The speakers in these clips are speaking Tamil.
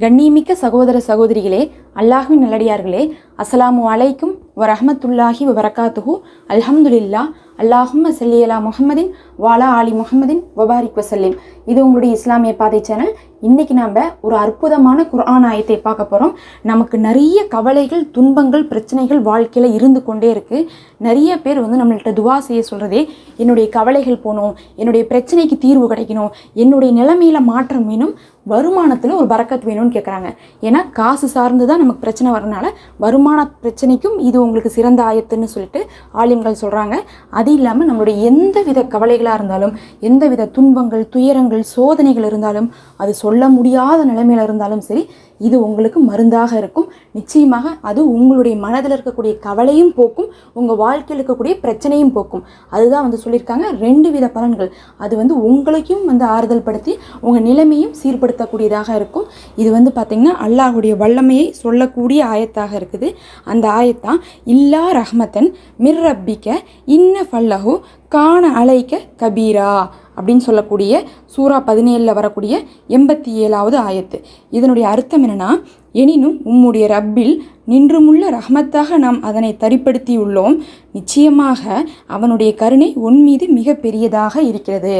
கண்ணியமிக்க சகோதர சகோதரிகளே அல்லாஹ்வின் நல்லடியார்களே அஸ்ஸலாமு அலைக்கும் வரஹமத்துல்லாஹி வபரகாத்துஹு அல்ஹம்துலில்லா அல்லாஹும் சல்லியலா முஹம்மதின் வாலா ஆலி முஹம்மதின் வபாரிக் வசல்லிம் இது உங்களுடைய இஸ்லாமிய பாதை சேனல் இன்றைக்கி நாம் ஒரு அற்புதமான குர்ஆன் ஆயத்தை பார்க்க போகிறோம் நமக்கு நிறைய கவலைகள் துன்பங்கள் பிரச்சனைகள் வாழ்க்கையில் இருந்து கொண்டே இருக்குது நிறைய பேர் வந்து நம்மள்கிட்ட துவா செய்ய சொல்கிறதே என்னுடைய கவலைகள் போகணும் என்னுடைய பிரச்சனைக்கு தீர்வு கிடைக்கணும் என்னுடைய நிலைமையில் மாற்றம் வேணும் வருமானத்தில் ஒரு பறக்கத் வேணும்னு கேட்குறாங்க ஏன்னா காசு சார்ந்து தான் நமக்கு பிரச்சனை வரனால வருமான பிரச்சனைக்கும் இது உங்களுக்கு சிறந்த ஆயத்துன்னு சொல்லிட்டு ஆலிம்கள் சொல்கிறாங்க அது இல்லாமல் நம்மளுடைய எந்த வித கவலைகளாக இருந்தாலும் எந்த வித துன்பங்கள் துயரங்கள் சோதனைகள் இருந்தாலும் அது சொல்ல முடியாத நிலைமையில இருந்தாலும் சரி இது உங்களுக்கு மருந்தாக இருக்கும். நிச்சயமாக அது உங்களுடைய மனதில் இருக்கக்கூடிய கவலையும் போக்கும். உங்கள் வாழ்க்கையில் இருக்கக்கூடிய பிரச்சனையும் போக்கும். அதுதான் வந்து சொல்லியிருக்காங்க. ரெண்டு வித பலன்கள். அது வந்து உங்களையும் வந்து ஆறுதல் படுத்தி உங்கள் நிலைமையும் சீர்படுத்தக்கூடியதாக இருக்கும். இது வந்து பார்த்திங்கன்னா அல்லாஹுடைய வல்லமையை சொல்லக்கூடிய ஆயத்தாக இருக்குது. அந்த ஆயத்தான் இல்லா ரஹ்மத்தன் மிர் ரப்பிக்க இன்ன ஃபல்லஹு காண அலைக்க கபீரா. அப்படின்னு சொல்லக்கூடிய சூரா பதினேழில் வரக்கூடிய எண்பத்தி ஏழாவது ஆயத்து. இதனுடைய அர்த்தம் என்னென்னா எனினும் உம்முடைய ரப்பில் நின்றுமுள்ள ரஹமத்தாக நாம் அதனை தரிப்படுத்தியுள்ளோம். நிச்சயமாக அவனுடைய கருணை உன் மீது மிக பெரியதாக இருக்கிறது.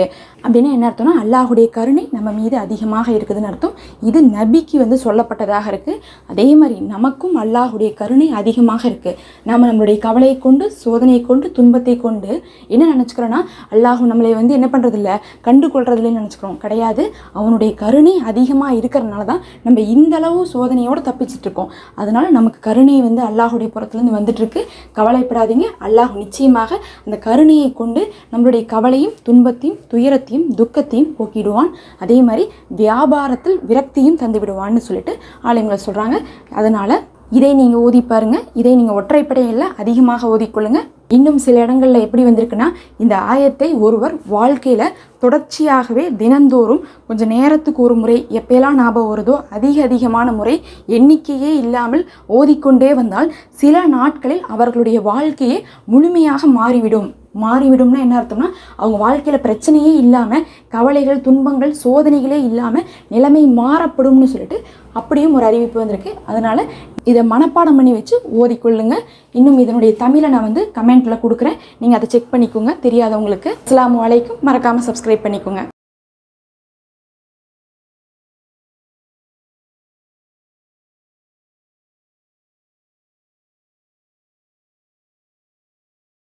அப்படின்னா என்ன அர்த்தம்னா அல்லாஹுடைய கருணை நம்ம மீது அதிகமாக இருக்குதுன்னு அர்த்தம். இது நபிக்கு வந்து சொல்லப்பட்டதாக இருக்குது அதே மாதிரி நமக்கும் அல்லாஹுடைய கருணை அதிகமாக இருக்குது நம்ம நம்மளுடைய கவலையை கொண்டு சோதனையை கொண்டு துன்பத்தை கொண்டு என்ன நினச்சிக்கிறோன்னா அல்லாஹு நம்மளை வந்து என்ன பண்ணுறதில்ல கண்டு கொள்றதில்லன்னு நினச்சிக்கிறோம். கிடையாது. அவனுடைய கருணை அதிகமாக இருக்கிறதுனால தான் நம்ம இந்த அளவு சோதனையோடு தப்பிச்சிட்டு இருக்கோம் அதனால் நமக்கு கருணை வந்து அல்லாஹுடைய புறத்துலேருந்து வந்துட்டுருக்கு கவலைப்படாதீங்க. அல்லாஹ் நிச்சயமாக அந்த கருணையை கொண்டு நம்மளுடைய கவலையும் துன்பத்தையும் துயரத்தையும் துக்கத்தையும் போக்கிடுவான். அதே மாதிரி வியாபாரத்தில் விரக்தியும் தந்து விடுவான்னு சொல்லிட்டு ஆலயங்களை சொல்கிறாங்க அதனால் இதை நீங்கள் ஓதி பாருங்கள் இதை நீங்கள் ஒற்றைப்படையில் அதிகமாக ஓதிக்கொள்ளுங்கள் இன்னும் சில இடங்களில் எப்படி வந்திருக்குன்னா இந்த ஆயத்தை ஒருவர் வாழ்க்கையில் தொடர்ச்சியாகவே தினந்தோறும் கொஞ்சம் நேரத்துக்கு ஒரு முறை எப்பயெல்லாம் ஞாபகம் வருதோ அதிக அதிகமான முறை எண்ணிக்கையே இல்லாமல் ஓதிக்கொண்டே வந்தால் சில நாட்களில் அவர்களுடைய வாழ்க்கையே முழுமையாக மாறிவிடும். மாறிவிடும்னா என்ன அர்த்தம்னா அவங்க வாழ்க்கையில் பிரச்சனையே இல்லாமல் கவலைகள் துன்பங்கள் சோதனைகளே இல்லாமல் நிலைமை மாறப்படும்னு சொல்லிட்டு அப்படியும் ஒரு அறிவிப்பு வந்திருக்கு. அதனால் இதை மனப்பாடம் பண்ணி வச்சு ஓதிக்கொள்ளுங்க. இன்னும் இதனுடைய தமிழை நான் வந்து கமெண்ட் கமெண்ட்டில் கொடுக்குறேன். நீங்கள் அதை செக் பண்ணிக்கோங்க. தெரியாதவங்களுக்கு அஸ்லாம் வலைக்கும் மறக்காமல் சப்ஸ்கிரைப் பண்ணிக்கோங்க.